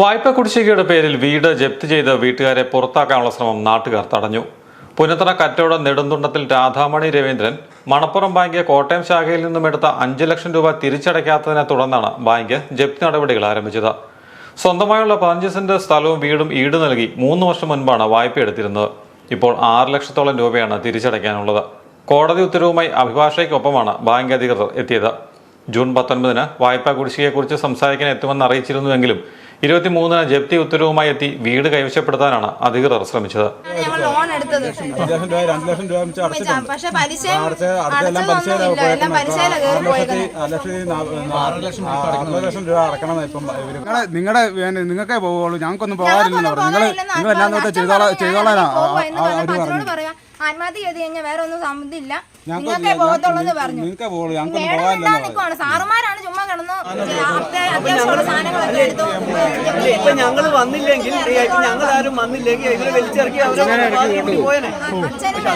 വായ്പ കുടിശ്ശികയുടെ പേരിൽ വീട് ജപ്തി ചെയ്ത് വീട്ടുകാരെ പുറത്താക്കാനുള്ള ശ്രമം നാട്ടുകാർ തടഞ്ഞു. പുനത്തറ കറ്റോട് നെടുന്തുണ്ടത്തിൽ രാധാമണി രവീന്ദ്രൻ മണപ്പുറം ബാങ്ക് കോട്ടയം ശാഖയിൽ നിന്നും എടുത്ത അഞ്ച് ലക്ഷം രൂപ തിരിച്ചടയ്ക്കാത്തതിനെ തുടർന്നാണ് ബാങ്ക് ജപ്തി നടപടികൾ ആരംഭിച്ചത്. സ്വന്തമായുള്ള പതിനഞ്ച് സെന്റ് സ്ഥലവും വീടും ഈട് നൽകി മൂന്ന് വർഷം മുൻപാണ് വായ്പ എടുത്തിരുന്നത്. ഇപ്പോൾ ആറ് ലക്ഷത്തോളം രൂപയാണ് തിരിച്ചടയ്ക്കാനുള്ളത്. കോടതി ഉത്തരവുമായി അഭിഭാഷകയ്ക്കൊപ്പമാണ് ബാങ്ക് അധികൃതർ എത്തിയത്. ജൂൺ പത്തൊൻപതിന് വായ്പാ കുടിശ്ശികയെക്കുറിച്ച് സംസാരിക്കാൻ എത്തുമെന്ന് അറിയിച്ചിരുന്നുവെങ്കിലും ഇരുപത്തിമൂന്നിന് ജപ്തി ഉത്തരവുമായി എത്തി വീട് കൈവശപ്പെടുത്താനാണ് അധികൃതർ ശ്രമിച്ചത് പക്ഷെ നിങ്ങളുടെ നിങ്ങൾക്കേ പോവുള്ളൂ ഞങ്ങൾക്കൊന്നും പോകാനില്ലെന്ന് പറഞ്ഞു നിങ്ങൾ നിങ്ങൾ എല്ലാം ചെയ്തോളാം ചെയ്തോളാനാ അവർ പറഞ്ഞു ആത്മഹത്യ ചെയ്ത് കഴിഞ്ഞാൽ വേറെ ഒന്നും സമ്മതില്ല നിങ്ങൾക്ക് പോകത്തുള്ളൂ പറഞ്ഞു. നിൽക്കുവാണ്. സാറുമാരാണ് ചുമ്മാ കിടന്ന് അത്യ- അത്യാവശ്യമുള്ള സാധനങ്ങളൊക്കെ എടുത്തു ഇപ്പൊ ഞങ്ങൾ വന്നില്ലെങ്കിൽ ഞങ്ങൾ ആരും വന്നില്ലെങ്കിൽ ഇവർ വലിച്ചിറക്കി അവരെ പോയനെ. അച്ഛനും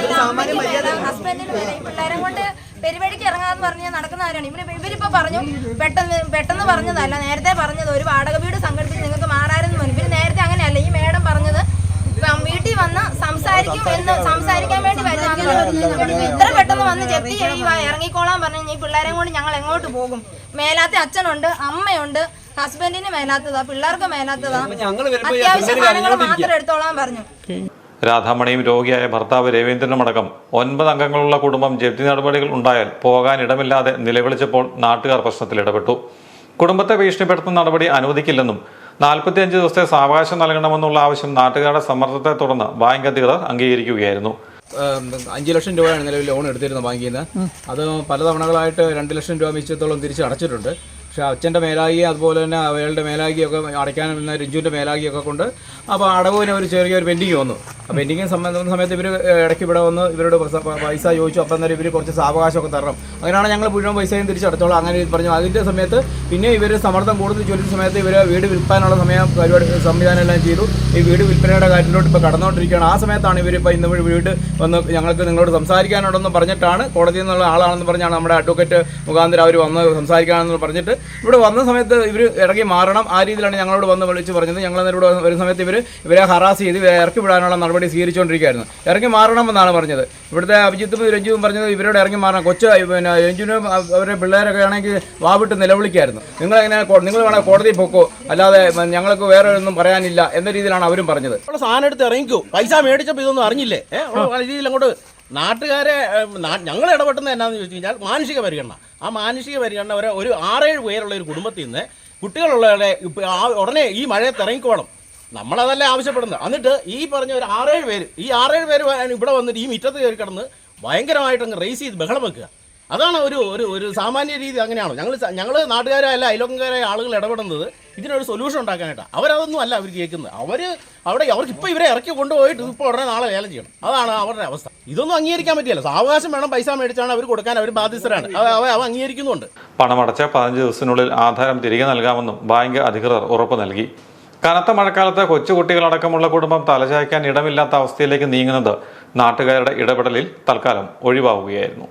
ഹസ്ബൻഡിനും വരെ ഈ പിള്ളേരെ കൊണ്ട് പെരുവഴിക്ക് ഇറങ്ങാന്ന് പറഞ്ഞ് നടക്കുന്നവരാണ് ഇവർ ഇവരിപ്പോ പറഞ്ഞു പെട്ടെന്ന് പെട്ടെന്ന് പറഞ്ഞതല്ല നേരത്തെ പറഞ്ഞത് ഒരു വാടക വീട് സംഘടിപ്പിച്ച് നിങ്ങൾക്ക് മാറാരെന്ന് പറഞ്ഞു. ഇവർ നേരത്തെ അങ്ങനെയല്ല ഈ മേഡം പറഞ്ഞത് ഇപ്പം വീട്ടിൽ വന്ന് സംസാരിക്കും എന്ന് ഇത്ര പെട്ടെന്ന് വന്ന് ചെത്തി ചെയ്യുക ഇറങ്ങിക്കോളാൻ പറഞ്ഞു ഈ പിള്ളേരെ കൊണ്ട് ഞങ്ങൾ എങ്ങോട്ട് പോകും? മേലാത്ത അച്ഛനുണ്ട് അമ്മയുണ്ട് ഹസ്ബൻഡിന് മേലാത്തതാ പിള്ളേർക്ക് മേലാത്തതാ. അത്യാവശ്യം കാര്യങ്ങൾ സാധനങ്ങൾ മാത്രം എടുത്തോളാൻ പറഞ്ഞു. രാധാമണിയും രോഗിയായ ഭർത്താവ് രവീന്ദ്രനുമടക്കം ഒൻപത് അംഗങ്ങളുള്ള കുടുംബം ജപ്തി നടപടികൾ ഉണ്ടായാൽ പോകാൻ ഇടമില്ലാതെ നിലവിളിച്ചപ്പോൾ നാട്ടുകാർ പ്രശ്നത്തിൽ ഇടപെട്ടു. കുടുംബത്തെ ഭീഷണിപ്പെടുത്തുന്ന നടപടി അനുവദിക്കില്ലെന്നും നാൽപ്പത്തിയഞ്ച് ദിവസത്തെ സാവകാശം നൽകണമെന്നുള്ള ആവശ്യം നാട്ടുകാരുടെ സമ്മർദ്ദത്തെ തുടർന്ന് ബാങ്ക് അധികൃതർ അംഗീകരിക്കുകയായിരുന്നു. അഞ്ച് ലക്ഷം രൂപയാണ് നിലവിൽ ലോൺ എടുത്തിരുന്നത് ബാങ്കിൽ നിന്ന്. അത് പല തവണകളായിട്ട് രണ്ട് ലക്ഷം രൂപ മിച്ചത്തോളം തിരിച്ച് അടച്ചിട്ടുണ്ട്. പക്ഷേ അച്ഛന്റെ മേലാകി അതുപോലെ തന്നെ അയാളുടെ മേലാകിയൊക്കെ അടയ്ക്കാൻ രഞ്ജുവിന്റെ മേലാകിയൊക്കെ കൊണ്ട് അപ്പോൾ അടവിന് ഒരു ചെറിയൊരു പെൻഡിങ് വന്നു. ആ പെൻഡിങ് സംബന്ധിക്കുന്ന സമയത്ത് ഇവർ ഇടയ്ക്ക് ഇവിടെ വന്ന് ഇവരോട് പൈസ ചോദിച്ചു. അപ്പം തന്നെ ഇവർ കുറച്ച് സാവകാശമൊക്കെ തരണം. അങ്ങനെയാണ് ഞങ്ങൾ മുഴുവൻ പൈസയും തിരിച്ചടച്ചോളാം. അങ്ങനെ പറഞ്ഞു. അതിന്റെ സമയത്ത് പിന്നെ ഇവർ സമ്മർദ്ദം കൂടുതൽ ചോദിച്ച സമയത്ത് ഇവർ വീട് വിൽക്കാനുള്ള സമയം പരിപാടി സംവിധാനം എല്ലാം ചെയ്തു. ഈ വീട് വിൽപ്പനയുടെ കാര്യത്തിലോട്ട് ഇപ്പോൾ കടന്നുകൊണ്ടിരിക്കുകയാണ്. ആ സമയത്താണ് ഇവർ ഇപ്പോൾ ഇന്ന് വീട് വന്ന് ഞങ്ങൾക്ക് നിങ്ങളോട് സംസാരിക്കാനുണ്ടെന്ന് പറഞ്ഞിട്ടാണ് കോടതിയിൽ നിന്നുള്ള ആളാണെന്ന് പറഞ്ഞാണ് നമ്മുടെ അഡ്വക്കേറ്റ് മുഖാന്തരം അവർ വന്ന് സംസാരിക്കാനെന്ന് പറഞ്ഞിട്ട് ഇവിടെ വന്ന സമയത്ത് ഇവർ ഇറങ്ങി മാറണം. ആ രീതിയിലാണ് ഞങ്ങളോട് വന്ന് വിളിച്ച് പറഞ്ഞത്. ഞങ്ങൾ അന്നേരം ഇവിടെ വരുന്ന സമയത്ത് ഇവർ ഇവരെ ഹറാസ് ചെയ്ത് ഇവരെ ഇറക്കി വിടാനുള്ള നടപടി സ്വീകരിച്ചുകൊണ്ടിരിക്കുകയായിരുന്നു. ഇറങ്ങി മാറണമെന്നാണ് പറഞ്ഞത്. ഇവിടുത്തെ അഭിജിത്തും രഞ്ജുവും പറഞ്ഞത് ഇവരോട് ഇറങ്ങി മാറണം. കൊച്ചു പിന്നെ രഞ്ജുവിനും അവരുടെ പിള്ളേരൊക്കെ ആണെങ്കിൽ വാവിട്ട് നിലവിളിക്കായിരുന്നു. നിങ്ങൾ എങ്ങനെ നിങ്ങൾ വേണേൽ കോടതി പൊക്കോ? അല്ലാതെ ഞങ്ങൾക്ക് വേറെ ഒന്നും പറയാനില്ല എന്ന രീതിയിലാണ് അവരും പറഞ്ഞത്. സാധനം എടുത്ത് ഇറങ്ങിക്കോ. പൈസ മേടിച്ചപ്പോൾ ഇതൊന്നും അറിഞ്ഞില്ലേ? രീതിയിൽ അങ്ങോട്ട് നാട്ടുകാരെ ഞങ്ങൾ ഇടപെട്ടുന്ന എന്നാന്ന് ചോദിച്ചു കഴിഞ്ഞാൽ മാനുഷിക പരിഗണന. ആ മാനുഷിക പരിഗണന ഒരു ഒരു ആറേഴ് പേരുള്ള ഒരു കുടുംബത്തിൽ നിന്ന് കുട്ടികളുള്ളവരെ ഉടനെ ഈ മഴയത്ത് ഇറങ്ങിക്കോണം നമ്മളതല്ല ആവശ്യപ്പെടുന്നത്. എന്നിട്ട് ഈ പറഞ്ഞ ഒരു ആറേഴ് പേര് ഈ ആറേഴ് പേര് ഇവിടെ വന്നിട്ട് ഈ മുറ്റത്ത് കയറി കിടന്ന് ഭയങ്കരമായിട്ടങ്ങ് റേസ് ചെയ്ത് ബഹളം വെക്കുക. അതാണ് ഒരു ഒരു ഒരു സാമാന്യ രീതി അങ്ങനെയാണോ? ഞങ്ങൾ ഞങ്ങൾ നാട്ടുകാരായ അയലോക്കാരായ ആളുകൾ ഇടപെടുന്നത് ഇതിനൊരു സൊല്യൂഷൻ ഉണ്ടാക്കാനായിട്ടാണ് അവരതൊന്നും അല്ല അവർ കേൾക്കുന്നത്. അവർ അവിടെ അവർക്ക് ഇപ്പോൾ ഇവരെ ഇറക്കി കൊണ്ടുപോയിട്ട് ഇപ്പോൾ ഉടനെ നാളെ ലേലം ചെയ്യണം. അതാണ് അവരുടെ അവസ്ഥ. ഇതൊന്നും അംഗീകരിക്കാൻ പറ്റില്ല. സാവകാശം വേണം പൈസ മേടിച്ചാണ് അവർ കൊടുക്കാൻ അവർ ബാധ്യസ്ഥരാണ്. അവ അംഗീകരിക്കുന്നുണ്ട്. പണമടച്ച പതിനഞ്ച് ദിവസത്തിനുള്ളിൽ ആധാരം തിരികെ നൽകാമെന്നും ബാങ്ക് അധികൃതർ ഉറപ്പ് നൽകി. കനത്ത മഴക്കാലത്ത് കൊച്ചുകുട്ടികളടക്കമുള്ള കുടുംബം തലചായ്ക്കാൻ ഇടമില്ലാത്ത അവസ്ഥയിലേക്ക് നീങ്ങുന്നത് നാട്ടുകാരുടെ ഇടപെടലിൽ തൽക്കാലം ഒഴിവാവുകയായിരുന്നു.